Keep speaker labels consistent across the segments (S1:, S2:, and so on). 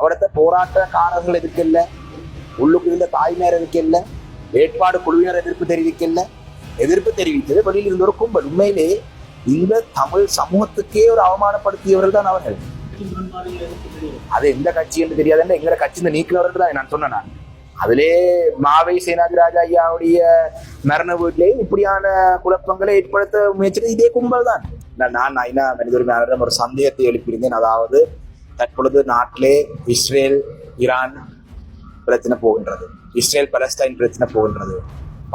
S1: அவிடத்த போராட்டக்காரர்கள் எதிர்க்கல உள்ளுக்கு இருந்த தாய்மையர் எதிர்க்கல வேட்பாடு குழுவினர் எதிர்ப்பு தெரிவிக்கல எதிர்ப்பு தெரிவித்தது வெளியில் இருந்த ஒரு கும்பல் உண்மையிலே இந்த தமிழ் சமூகத்துக்கே ஒரு அவமானப்படுத்தியவர்கள் தான் அவர்கள் அது எந்த கட்சி என்று தெரியாதுன்ற எங்கட கட்சி இந்த நீக்கினவர்கள் தான் நான் சொன்னேன் நான். அதிலே மாவை சேனாதிராஜ ஐயாவுடைய மரண வீட்டிலேயும் இப்படியான குழப்பங்களை ஏற்படுத்த முயற்சித்தது இதே கும்பல் தான் நான் நான் ஐநா மனித ஒரு சந்தேகத்தை எழுப்பியிருந்தேன் அதாவது தற்பொழுது நாட்டிலே இஸ்ரேல் ஈரான் பிரச்சனை போகின்றது. இஸ்ரேல் பலஸ்டைன் பிரச்சனை போகின்றது.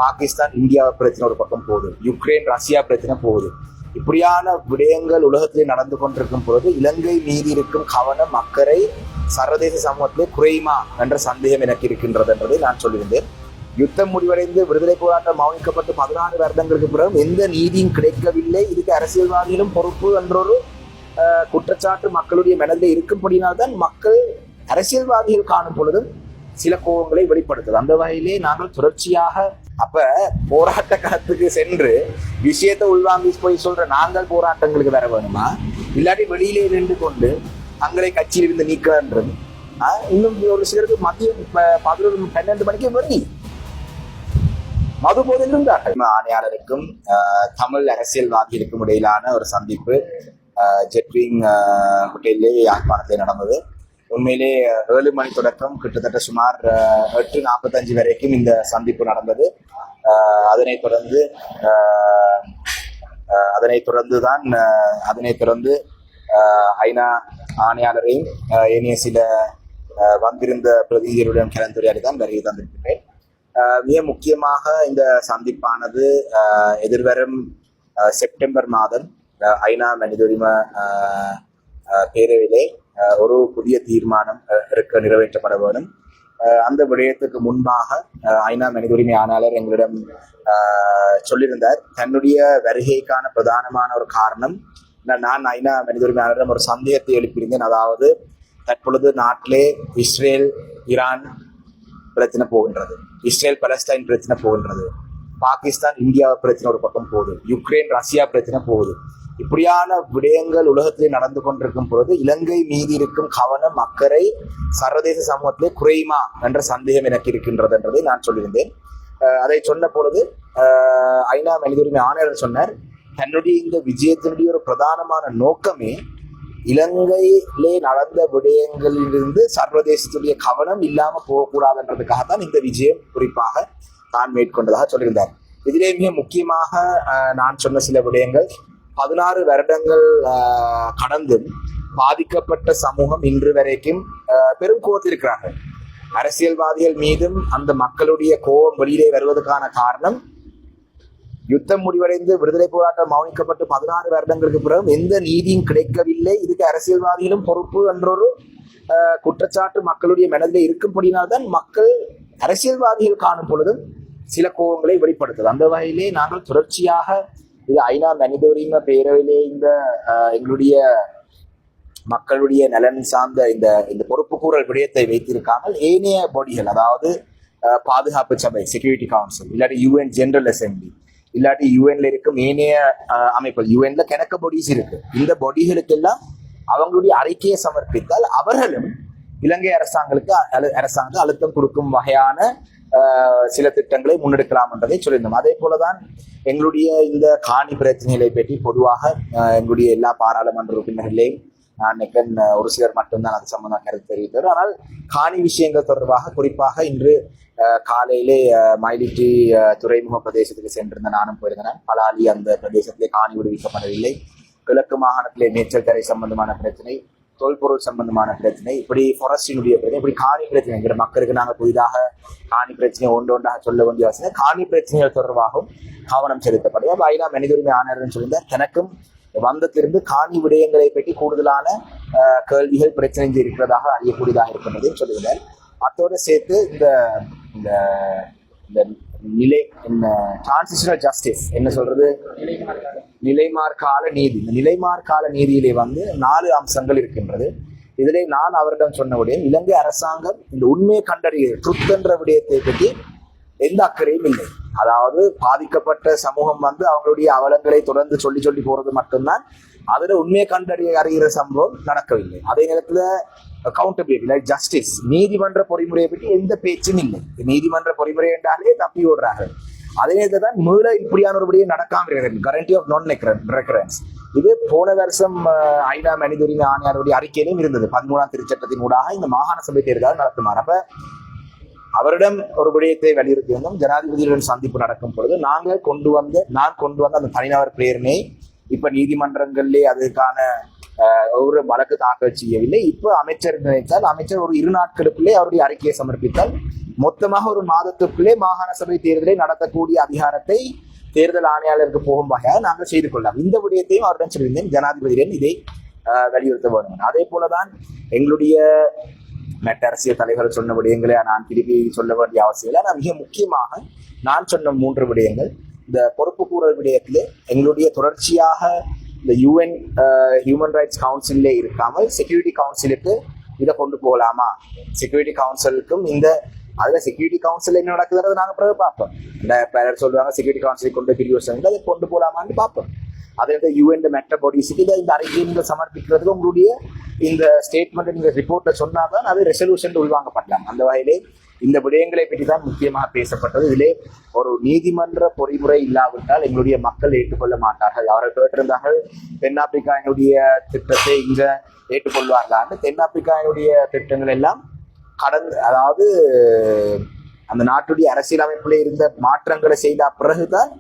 S1: பாகிஸ்தான் இந்தியா பிரச்சனை ஒரு பக்கம் போகுது. யுக்ரைன் ரஷ்யா பிரச்சனை போகுது. இப்படியான விடயங்கள் உலகத்திலே நடந்து கொண்டிருக்கும் பொழுது இலங்கை மீதி இருக்கும் கவனம் அக்கறை சர்வதேச சமூகத்திலே குறையுமா என்ற சந்தேகம் எனக்கு இருக்கின்றது என்றதை நான் சொல்லியிருந்தேன். யுத்தம் முடிவடைந்து விடுதலை போராட்டம் மௌனிக்கப்பட்டு பதினாறு வருடங்களுக்கு பிறகு எந்த நீதியும் கிடைக்கவில்லை. இதுக்கு அரசியல்வாதிகளும் பொறுப்பு என்றொரு குற்றச்சாட்டு மக்களுடைய மனதில் இருக்கும்படினால்தான் மக்கள் அரசியல்வாதிகள் காணும் பொழுதும் சில கோபங்களை வெளிப்படுத்துது. அந்த வகையிலே நாங்கள் தொடர்ச்சியாக அப்ப போராட்ட களத்துக்கு சென்று விஷயத்தை உள்வாங்கி போய் சொல்ற நாங்கள் போராட்டங்களுக்கு வர வேணுமா? இல்லாட்டி வெளியிலே நின்று கொண்டு தங்களை கட்சியிலிருந்து நீக்கன்றது ஆஹ், இன்னும் ஒரு சிலருக்கு மதியம் ப- பதினொரு பன்னெண்டு மணிக்கு வெறி மது போதில் இருந்தார்கள். ஆணையாளருக்கும் ஆஹ், தமிழ் அரசியல்வாதிகளுக்கும் இடையிலான ஒரு சந்திப்பு. ஜெட்விங் ஹோட்டலிலே யாழ்ப்பாணத்தில் நடந்தது. உண்மையிலே ஏழு மணி தொடக்கம் கிட்டத்தட்ட சுமார் எட்டு நாற்பத்தஞ்சு வரைக்கும் இந்த சந்திப்பு நடந்தது. அதனைத் தொடர்ந்து அதனைத் தொடர்ந்து தான் அதனைத் தொடர்ந்து ஐநா ஆணையாளரையும் ஆஹ், ஏனைய சில வந்திருந்த பிரதிநிதிகளுடன் கலந்துரையாடி தான் வருகை தந்திருக்கின்றேன். மிக முக்கியமாக இந்த சந்திப்பானது எதிர்வரும் செப்டம்பர் மாதம் ஐநா மனித உரிமை ஆஹ் பேரவையிலே ஒரு புதிய தீர்மானம் இருக்க நிறைவேற்றப்பட வேண்டும். அந்த விடயத்துக்கு முன்பாக ஐநா மனித உரிமை ஆணையாளர் எங்களிடம் ஆஹ் சொல்லியிருந்தார். தன்னுடைய வருகைக்கான பிரதானமான ஒரு காரணம் நான் ஐநா மனித உரிமை ஆணையரிடம் ஒரு சந்தேகத்தை எழுப்பியிருந்தேன். அதாவது தற்பொழுது நாட்டிலே இஸ்ரேல் ஈரான் பிரச்சனை போகின்றது. இஸ்ரேல் பலஸ்டைன் பிரச்சனை போகின்றது. பாகிஸ்தான் இந்தியா பிரச்சனை ஒரு பக்கம் போகுது. யுக்ரைன் ரஷ்யா பிரச்சனை போகுது. இப்படியான விடயங்கள் உலகத்திலே நடந்து கொண்டிருக்கும் பொழுது இலங்கை மீதி இருக்கும் கவனம் அக்கறை சர்வதேச சமூகத்திலே குறையுமா என்ற சந்தேகம் எனக்கு இருக்கின்றது என்றதை நான் சொல்லியிருந்தேன். அதை சொன்ன பொழுது ஐநா மனித உரிமை ஆணையர் சொன்னார் தன்னுடைய இந்த விஜயத்தினுடைய ஒரு பிரதானமான நோக்கமே இலங்கையிலே நடந்த விடயங்களிலிருந்து சர்வதேசத்துடைய கவனம் இல்லாம போகக்கூடாதுன்றதுக்காக தான் இந்த விஜயம் குறிப்பாக தான் மேற்கொண்டதாக சொல்லியிருந்தார். இதிலே மிக முக்கியமாக நான் சொன்ன சில விடயங்கள் பதினாறு வருடங்கள் கடந்தும் பாதிக்கப்பட்ட சமூகம் இன்று வரைக்கும் பெரும் கோவத்திருக்கிறார்கள் அரசியல்வாதிகள் மீதும் அந்த மக்களுடைய கோபம் வெளியிலே வருவதற்கான காரணம் யுத்தம் முடிவடைந்து விடுதலை போராட்டம் மௌனிக்கப்பட்டு பதினாறு வருடங்களுக்கு பிறகு எந்த நீதியும் கிடைக்கவில்லை. இதுக்கு அரசியல்வாதிகளும் பொறுப்பு என்றொரு குற்றச்சாட்டு மக்களுடைய மனதில் இருக்கும்படினால்தான் மக்கள் அரசியல்வாதிகள் காணும் பொழுதும் சில கோபங்களை வெளிப்படுத்துது. அந்த வகையிலே நாங்கள் தொடர்ச்சியாக இது ஐநா மனித உரிமை பேரவையிலே இந்த எங்களுடைய மக்களுடைய நலன் சார்ந்த இந்த இந்த பொறுப்புக்கூறல் விடயத்தை வைத்திருக்காமல் ஏனைய பாடிகள் அதாவது பாதுகாப்பு சபை செக்யூரிட்டி கவுன்சில் இல்லாட்டி யூஎன் ஜெனரல் அசம்பிளி இல்லாட்டி யூஎன்ல இருக்கும் ஏனைய அமைப்புகள் யூஎன்ல கணக்கு பாடிஸ் இருக்கு. இந்த பாடிகளுக்கெல்லாம் அவங்களுடைய அறிக்கையை சமர்ப்பித்தால் அவர்களும் இலங்கை அரசாங்கங்களுக்கு அழு- அரசாங்கம் அழுத்தம் கொடுக்கும் வகையான சில திட்டங்களை முன்னெடுக்கலாம் என்றதை சொல்லியிருந்தோம். அதே போலதான் எங்களுடைய இந்த காணி பிரச்சனைகளை பற்றி பொதுவாக எங்களுடைய எல்லா பாராளுமன்ற உறுப்பினர்களையும் நான் ஒரு சிலர் மட்டும்தான் அது சம்பந்தமாக கருத்து தெரிவித்தார் ஆனால் காணி விஷயங்கள் தொடர்பாக குறிப்பாக இன்று காலையிலே மயிலிட்டி துறைமுக பிரதேசத்துக்கு சென்றிருந்த நானும் போயிருந்தேன். பலாலி அந்த பிரதேசத்திலே காணி விடுவிக்கப்படவில்லை. கிழக்கு மாகாணத்திலே மேய்ச்சல் தரை சம்பந்தமான பிரச்சனை தொல்பொருள் சம்பந்தமான பிரச்சனை இப்படி ஃபாரஸ்டினுடைய பிரச்சனை இப்படி காணி பிரச்சனை எங்கிற மக்களுக்கு நாங்கள் புதிதாக காணி பிரச்சனை ஒன்று ஒன்றாக சொல்ல வேண்டிய அவசியம் காணி பிரச்சனைகள் தொடர்பாகவும் கவனம் செலுத்தப்படும். அப்போ ஐநா மனித உரிமை ஆணையர்னு சொல்லியிருந்தார் தனக்கும் வந்தத்திலிருந்து காணி விடயங்களை பற்றி கூடுதலான கேள்விகள் பிரச்சனை இருக்கிறதாக அறியக்கூடியதாக இருக்கின்றதையும் சொல்லுகிறார் அத்தோடு சேர்த்து இந்த இந்த இந்த நிலை என்ன? டிரான்சிஷனல் ஜஸ்டிஸ் என்ன சொல்றது? நிலைமார்கால நீதி இந்த நிலைமார்கால நீதியிலே வந்து நாலு அம்சங்கள் இருக்கின்றது. இதிலே நான் அவரிடம் சொன்ன விடயம் இலங்கை அரசாங்கம் இந்த உண்மையை கண்டறிய ட்ருத் என்ற விடயத்தை பற்றி எந்த அக்கறையும் இல்லை. அதாவது பாதிக்கப்பட்ட சமூகம் வந்து அவங்களுடைய அவலங்களை தொடர்ந்து சொல்லி சொல்லி போறது மட்டும்தான். அதுல உண்மையை கண்டறிய அறிகிற சம்பவம் நடக்கவில்லை. அதே நேரத்துல அக்கௌண்டபிலிட்டி லைக் ஜஸ்டிஸ் நீதிமன்ற பொறிமுறையை பற்றி எந்த பேச்சும் இல்லை. நீதிமன்ற பொறிமுறை என்றாலே தப்பி ஓடுறார்கள். அதே தான் மீள இப்படியான ஒருபடியே நடக்காம இருக்கிறது கரண்டி ஆஃப் நான் ரெக்கரன்ஸ் இது போன வருஷம் ஐநா மனித உரிமை ஆணையாளருடைய அறிக்கையிலும் இருந்தது. பதிமூணாம் திருச்சட்டத்தின் ஊடாக இந்த மாகாண சபை தேர்தல் நடத்துமாறு அப்ப அவரிடம் ஒரு விடயத்தை வலியுறுத்தி வந்தோம் ஜனாதிபதியுடன் சந்திப்பு நடக்கும் பொழுது நாங்கள் கொண்டு வந்த நான் கொண்டு வந்த அந்த தனிநபர் பிரேரணை இப்ப நீதிமன்றங்களிலே அதுக்கான ஒரு வழக்கு தாக்கல் செய்யவில்லை. இப்போ அமைச்சர் நினைத்தால் அமைச்சர் ஒரு இரு நாட்களுக்குள்ளே அவருடைய அறிக்கையை சமர்ப்பித்தால் மொத்தமாக ஒரு மாதத்துக்குள்ளே மாகாண சபை தேர்தலை நடத்தக்கூடிய அதிகாரத்தை தேர்தல் ஆணையாளருக்கு போகும் வகையாக நாங்கள் செய்து கொள்ளலாம். இந்த விடயத்தையும் அவரிடம் சொல்லியிருந்தேன். ஜனாதிபதியிடம் இதை வலியுறுத்த வேண்டும். அதே போலதான் எங்களுடைய மற்ற அரசியல் தலைவர் சொன்ன விடயங்களை நான் திருப்பி சொல்ல வேண்டிய அவசியம் இல்லை. ஆனால் மிக முக்கியமாக நான் சொன்ன மூன்று விடயங்கள் இந்த பொறுப்பு கூறல் விடயத்திலே எங்களுடைய தொடர்ச்சியாக இந்த யூஎன் ஹியூமன் ரைட்ஸ் கவுன்சிலே இருக்காமல் செக்யூரிட்டி கவுன்சிலுக்கு இதை கொண்டு போகலாமா? செக்யூரிட்டி கவுன்சிலுக்கும் இந்த அதுல செக்யூரிட்டி கவுன்சில் என்ன நடக்குதுன்றது நாங்கள் பிறகு பார்ப்போம். இந்த பேரர் சொல்லுவாங்க செக்யூரிட்டி கவுன்சில் கொண்டு பிரிவு வச்சாங்க அதை கொண்டு போகலாமான்னு பார்ப்போம். அதே இந்த யூஎன் மெட்ட பாடிஸுக்கு இதை இந்த அறிக்கையை நீங்கள் சமர்ப்பிக்கிறதுக்கு உங்களுடைய இந்த ஸ்டேட்மெண்ட் நீங்க சொன்னால் தான் அது ரெசல்யூஷன் உள்வாங்கப்படலாம். அந்த வகையிலே இந்த விடயங்களை பற்றி தான் முக்கியமாக பேசப்பட்டது. இதிலே ஒரு நீதிமன்ற பொறிமுறை இல்லாவிட்டால் எங்களுடைய மக்கள் ஏற்றுக்கொள்ள மாட்டார்கள். அவர்கள் கேட்டிருந்தார்கள் தென்னாப்பிரிக்காவினுடைய திட்டத்தை இங்க ஏற்றுக்கொள்வார்களான்னு. தென்னாப்பிரிக்காவினுடைய திட்டங்கள் எல்லாம் கடந்து அதாவது அந்த நாட்டுடைய அரசியலமைப்புல இருந்த மாற்றங்களை செய்த பிறகுதான்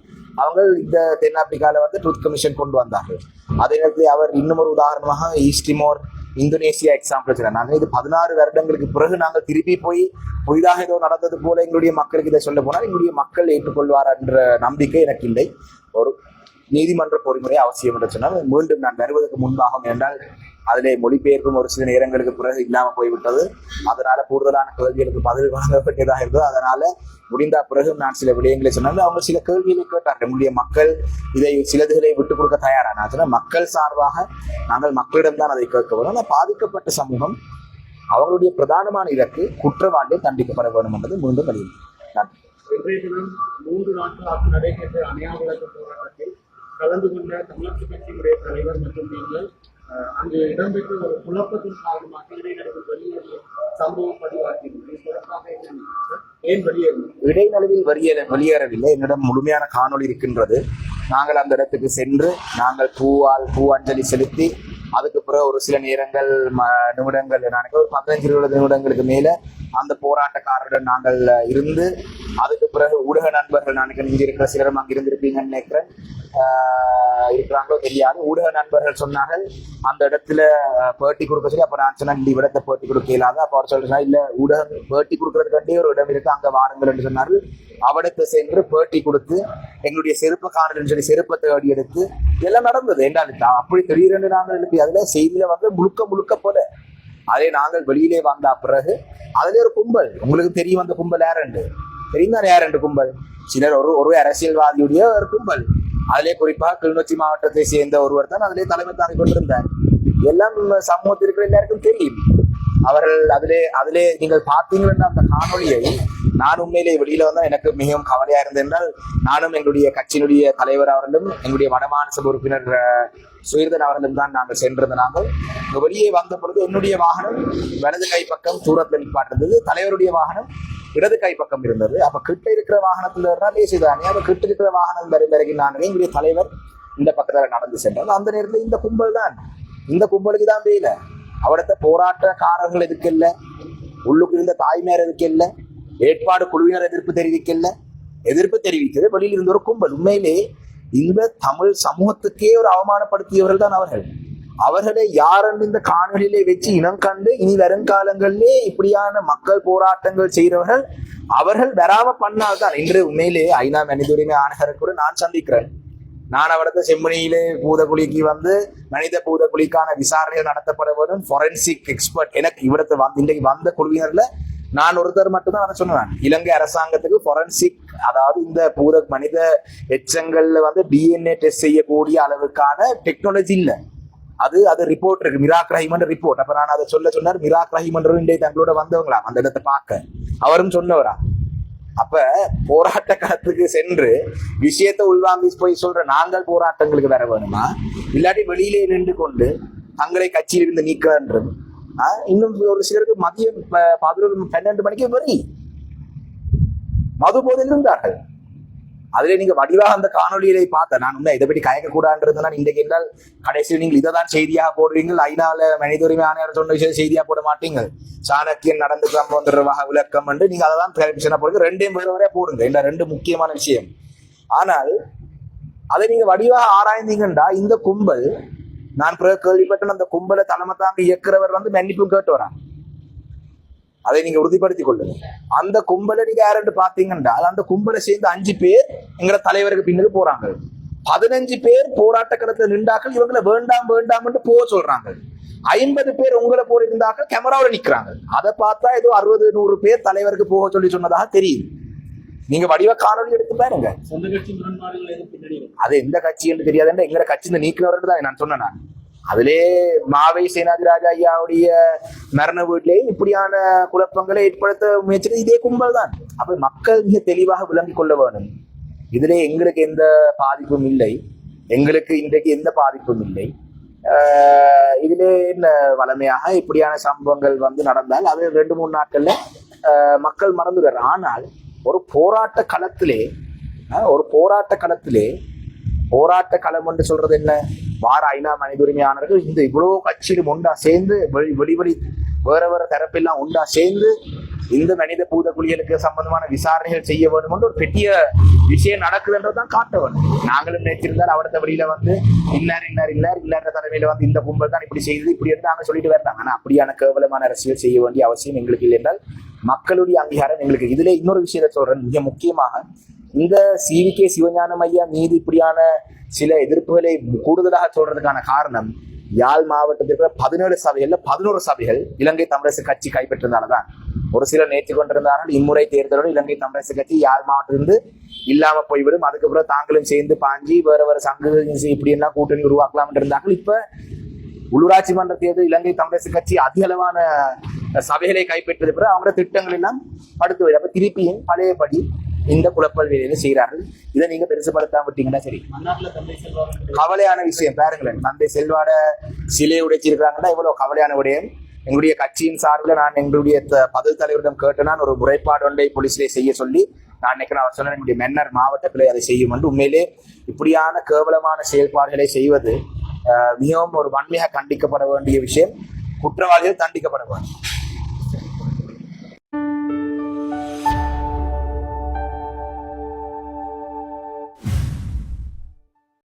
S1: அவங்க இந்த தென்னாப்பிரிக்காவில் வந்து ட்ரூத் கமிஷன் கொண்டு வந்தார்கள். அதே நேரத்தில் அவர் இன்னும் ஒரு உதாரணமாக ஈஸ்டிமோர் இந்தோனேசியா எக்ஸாம்பிள் சொன்னார் நாங்கள் இது பதினாறு வருடங்களுக்கு பிறகு நாங்கள் திருப்பி போய் புதிதாக ஏதோ நடந்தது போல எங்களுடைய மக்களுக்கு இதை சொல்ல போனால் எங்களுடைய மக்கள் ஏற்றுக்கொள்வார் என்ற நம்பிக்கை எனக்கு இல்லை. ஒரு நீதிமன்ற பொறிமுறை அவசியம் என்று சொன்னால் மீண்டும் நான் வருவதற்கு முன்பாகும் என்றால் அதிலே மொழிபெயர்ப்பும் ஒரு சில நேரங்களுக்கு பிறகு இல்லாம போய்விட்டது. அதனால கூடுதலான கேள்விகளுக்கு பதில் வழங்கப்பட்டதாக இருந்தது. அதனால முடிந்த பிறகு நான் சில விடயங்களை சொன்னது அவங்க சில கேள்விகளை கேட்டார் நம்முடைய மக்கள் இதை சிலதுகளை விட்டுக் கொடுக்க தயாரான நான் மக்கள் சார்பாக நாங்கள் மக்களிடம்தான் அதை கேட்க வேண்டும். ஆனால் பாதிக்கப்பட்ட சமூகம் அவர்களுடைய பிரதானமான இலக்கு குற்றவாளியை தண்டிக்கப்பட வேண்டும் என்பது மீண்டும் வலியுறுத்தி. நன்றி.
S2: இன்றைய தினம் மூன்று நாட்களாக நடைபெற்ற அணையா போராட்டத்தில் கலந்து கொண்ட தமிழக கட்சியினுடைய தலைவர் மற்றும் நீங்கள் அங்கு இடம்பெற்ற ஒரு குழப்பத்தின் காரணமாக இடைநடுவில் வெளியேறிய சம்பவம் பதிவாகியிருந்தது ஏன் வெளியேறினீர்கள்
S1: இடைநடுவில் வெளியேற வெளியேறவில்லை. என்னிடம் முழுமையான காணொளி இருக்கின்றது. நாங்கள் அந்த இடத்துக்கு சென்று நாங்கள் பூவால் பூ அஞ்சலி செலுத்தி அதுக்கு பிறகு ஒரு சில நேரங்கள் நிமிடங்கள் நான் ஒரு பதினஞ்சு இருபது நிமிடங்களுக்கு மேலே அந்த போராட்டக்காரருடன் நாங்கள் இருந்து அதுக்கு பிறகு ஊடக நண்பர்கள் நான் நினைக்கிறேன் இங்க இருக்கிற சிலரும் அங்க இருந்திருப்பீங்கன்னு நினைக்கிறேன். ஆஹ் இருக்கிறாங்களோ தெரியாது. ஊடக நண்பர்கள் சொன்னார்கள் அந்த இடத்துல பேட்டி கொடுக்க சொல்லி அப்ப நான் சொன்னேன் இந்த இடத்தை பேட்டி கொடுக்க இல்லாத அப்ப அவர் சொல்றா இல்ல ஊடகம் பேட்டி கொடுக்கறதுக்காண்டே ஒரு இடம் இருக்கு அங்க வாருங்கள் என்று சொன்னார்கள். அவடத்தை சென்று பேட்டி கொடுத்து எங்களுடைய செருப்பை காணலன்னு சொல்லி செருப்பை தேடி எடுத்து இதெல்லாம் நடந்தது. என்ன அப்படி திடீரென்று நாங்கள் எழுப்பி அதுல செய்தியில வந்து முழுக்க முழுக்க போல அதே நாங்கள் வெளியிலே வந்த பிறகு அதுல ஒரு கும்பல். உங்களுக்கு தெரியும் அந்த கும்பல் ஏரண்டு தெரியும் ஏரண்டு கும்பல்? சிலர் ஒரு ஒரு அரசியல்வாதியுடைய ஒரு கும்பல். அதிலே குறிப்பாக கிளிநொச்சி மாவட்டத்தை சேர்ந்த ஒருவர் தான் அதிலே தலைமை தாங்கி கொண்டிருந்தார். எல்லாம் சமூகத்தில் இருக்கிற எல்லாருக்கும் தெரியும். அவர்கள் அதிலே அதிலே நீங்கள் பார்த்தீங்கன்னா அந்த காணொலியை நான் உண்மையிலே வெளியில வந்தால் எனக்கு மிகவும் கவலையா இருந்தது என்றால் நானும் எங்களுடைய கட்சியினுடைய தலைவர் அவர்களும் எங்களுடைய வடமாநில உறுப்பினர் சுயர்தன் அவர்களும் தான் நாங்கள் சென்றிருந்த நாங்கள் வெளியே வந்த பொழுது என்னுடைய வாகனம் வலது கை பக்கம் தூரத்தில் நிற்பாட்டிருந்தது தலைவருடைய வாகனம் இடது கை பக்கம் இருந்தது. அப்ப கிட்ட இருக்கிற வாகனத்துல இருந்தால் லேசிதானே அப்ப கிட்ட இருக்கிற வாகனம் வரை வரைக்கும் நான் எங்களுடைய தலைவர் இந்த பக்கத்துல நடந்து சென்றார். அந்த நேரத்தில் இந்த கும்பல் தான். இந்த கும்பலுக்கு தான் வெயில அவடத்த போராட்டக்காரர்கள் எதுக்கு இல்லை? உள்ளுக்கு இருந்த தாய்மையார் எதுக்கு இல்லை? ஏற்பாடு குழுவினர் எதிர்ப்பு தெரிவிக்கல. எதிர்ப்பு தெரிவித்தது வெளியில் இருந்த ஒரு கும்பல். உண்மையிலே இந்த தமிழ் சமூகத்துக்கே ஒரு அவமானப்படுத்தியவர்கள் தான் அவர்கள். அவர்களை யாரென்று இந்த காணொலியிலே வச்சு இனம் கண்டு இனி வருங்காலங்களிலே இப்படியான மக்கள் போராட்டங்கள் செய்கிறவர்கள் அவர்கள் வராம பண்ணால்தான் இன்று உண்மையிலே ஐநா மனித உரிமை ஆணையரை கூட நான் சந்திக்கிறேன். நான் அவரது செம்மணியிலே பூதகுழிக்கு வந்து மனித பூதகுழிக்கான விசாரணைகள் நடத்தப்பட வேண்டும். ஃபொரன்சிக் எக்ஸ்பர்ட் எனக்கு இவிடத்து வந்து இன்றைக்கு வந்த குழுவினர்ல நான் ஒருத்தர் மட்டும்தான் அதை சொன்னேன் இலங்கை அரசாங்கத்துக்கு ஃபொரன்சிக் அதாவது இந்த பூத மனித எச்சங்கள்ல வந்து டிஎன்ஏ டெஸ்ட் செய்யக்கூடிய அளவுக்கான டெக்னாலஜி இல்லை. அது அது ரிப்போர்ட் இருக்கு. மிராக் ரஹிமன் ரிப்போர்ட் அப்ப நான் அதை சொல்ல சொன்னார் மிராக் ரஹிமன் இன்றைய தங்களோட வந்தவங்களா? அந்த இடத்தை பார்க்க. அவரும் சொன்னவரா? அப்ப போராட்ட களத்துக்கு சென்று விஷயத்தை உள்வாங்கி போய் சொல்ற நாங்கள் போராட்டங்களுக்கு வர வேணுமா? இல்லாட்டி வெளியிலே நின்று கொண்டு தங்களை கட்சியிலிருந்து நீக்கிறன்றது இன்னும் ஒரு சிலருக்கு மதியம் பதினொரு பன்னெண்டு மணிக்கு வரி மது போதில் இருந்தார்கள் அதுல நீங்க வடிவாக அந்த காணொலியை பார்த்த நான் உண்மை இதை பற்றி கயக்க கூடாதுன்றது நான் இன்றைக்கு என்றால் கடைசியில் நீங்கள் இதை தான் செய்தியாக போடுவீங்கள் ஐநால மனித உரிமை ஆணையர் சொன்ன விஷயம் செய்தியா போட மாட்டீங்க சாணக்கியன் நடந்து சம்பவம் தொடர்பாக விளக்கம் என்று நீங்க அதை தான் டெலிவிஷனா போடுங்க ரெண்டையும் பேர் வரை போடுங்க இல்ல ரெண்டு முக்கியமான விஷயம் ஆனால் அதை நீங்க வடிவாக ஆராய்ந்தீங்கண்டா இந்த கும்பல் நான் பிறகு கேள்விப்பட்ட அந்த கும்பலை தலைமை தாங்க இயக்குறவர் வந்து மன்னிப்பும் கேட்டு வராங்க. அதை நீங்க உறுதிப்படுத்திக் கொள்ளுங்க. அந்த கும்பலை நீங்க யாருன்னு பாத்தீங்கன்னா அந்த கும்பலை சேர்ந்து அஞ்சு பேர் எங்களை தலைவருக்கு பின்னுக்கு போறாங்க. பதினஞ்சு பேர் போராட்ட களத்துல நின்றாக்கள் இவங்களை வேண்டாம் வேண்டாம்னு போக சொல்றாங்க. ஐம்பது பேர் உங்களை போல இருந்தாக்கள் கேமராவில் நிக்கிறாங்க. அதை பார்த்தா ஏதோ அறுபது நூறு பேர் தலைவருக்கு போக சொல்லி சொன்னதாக தெரியுது. நீங்க வடிவ காணொலி எடுத்து பாருங்க. அது எந்த கட்சி என்று தெரியாதுன்ற எங்களை கட்சி இந்த நீக்கிறவர்கள் தான் நான் சொன்னேன் நான். அதிலே மாவை சேனாதிராஜா ஐயாவுடைய மரண வீட்டிலேயும் இப்படியான குழப்பங்களை ஏற்படுத்த முயற்சிகள் இதே கும்பல் தான் அப்ப மக்கள் மிக தெளிவாக விளங்கிக் கொள்ள வேணும் இதிலே எங்களுக்கு எந்த பாதிப்பும் இல்லை. எங்களுக்கு இன்றைக்கு எந்த பாதிப்பும் இல்லை. ஆஹ் இதிலே என்ன வளமையாக இப்படியான சம்பவங்கள் வந்து நடந்தால் அது ரெண்டு மூணு நாட்கள்ல ஆஹ் மக்கள் மறந்துடுறார் ஆனால் ஒரு போராட்ட களத்திலே ஒரு போராட்ட களத்திலே போராட்ட களம் என்று சொல்றது என்ன? வார ஐநா மனித உரிமையாளர்கள் இந்த இவ்வளவு கட்சியிலும் ஒன்றா சேர்ந்து வெளி வெளி வேற வேற தரப்பெல்லாம் ஒன்றா சேர்ந்து இந்த மனித பூத குழிகளுக்கு சம்பந்தமான விசாரணைகள் செய்ய வேண்டும் என்று ஒரு பெரிய விஷயம் நடக்குதுன்றதான் காட்ட வேண்டும். நாங்களும் நினைச்சிருந்தால் அவரது வழியில வந்து இன்னார் இன்னார் இன்னார் இல்லாத தலைமையில வந்து இந்த கும்பல் தான் இப்படி செய்து இப்படி என்று நாங்கள் சொல்லிட்டு வரலாம் ஆனா அப்படியான கேவலமான அரசியல் செய்ய வேண்டிய அவசியம் எங்களுக்கு இல்லை என்றால் மக்களுடைய அங்கீகாரம் எங்களுக்கு. இதுல இன்னொரு விஷயத்த சொல்றேன். மிக முக்கியமாக இந்த சிவிகே சிவஞானம் ஐயா மீது இப்படியான சில எதிர்ப்புகளை கூடுதலாக சொல்றதுக்கான காரணம் யாழ் மாவட்டத்தில் இருக்கிற பதினேழு சபைகள்ல பதினோரு சபைகள் இலங்கை தமிழரசு கட்சி கைப்பற்றிருந்தால்தான் ஒரு சிலர் நேற்று கொண்டிருந்தார்கள். இம்முறை தேர்தலோடு இலங்கை தமிழரசு கட்சி யாழ் மாவட்டத்திலிருந்து இல்லாம போய்விடும். அதுக்கப்புறம் தாங்களும் சேர்ந்து பாஞ்சி வேற வேற சங்கு இப்படி எல்லாம் கூட்டணி உருவாக்கலாம் இருந்தார்கள். இப்ப உள்ளூராட்சி மன்ற தேர்தல் இலங்கை தமிழரசு கட்சி அதிக அளவான சபைகளை கைப்பற்றியது பிறகு அவங்களோட திட்டங்கள் எல்லாம் படுத்து அப்ப திருப்பியும் பழையபடி இந்த குழப்பல் வேலையில செய்கிறார்கள் இதை நீங்க பெருசுபடுத்தாம விட்டீங்கன்னா சரி. கவலையான விஷயம். பாருங்களேன். தந்தை செல்வாட சிலையை உடைச்சிருக்காங்கன்னா இவ்வளவு கவலையான விடயம் எங்களுடைய கட்சியின் சார்பில் நான் எங்களுடைய பதில் தலைவரிடம் கேட்டு நான் ஒரு முறைப்பாடு ஒன்றை போலீஸ்லேயே செய்ய சொல்லி நான் நினைக்கிறேன் அவர் சொன்ன எங்களுடைய மன்னர் மாவட்டத்தில் அதை செய்யும் என்று. உண்மையிலே இப்படியான கேவலமான செயல்பாடுகளை செய்வது மிகவும் ஒரு வன்மையாக கண்டிக்கப்பட வேண்டிய விஷயம். குற்றவாளிகள் தண்டிக்கப்பட வேண்டும்.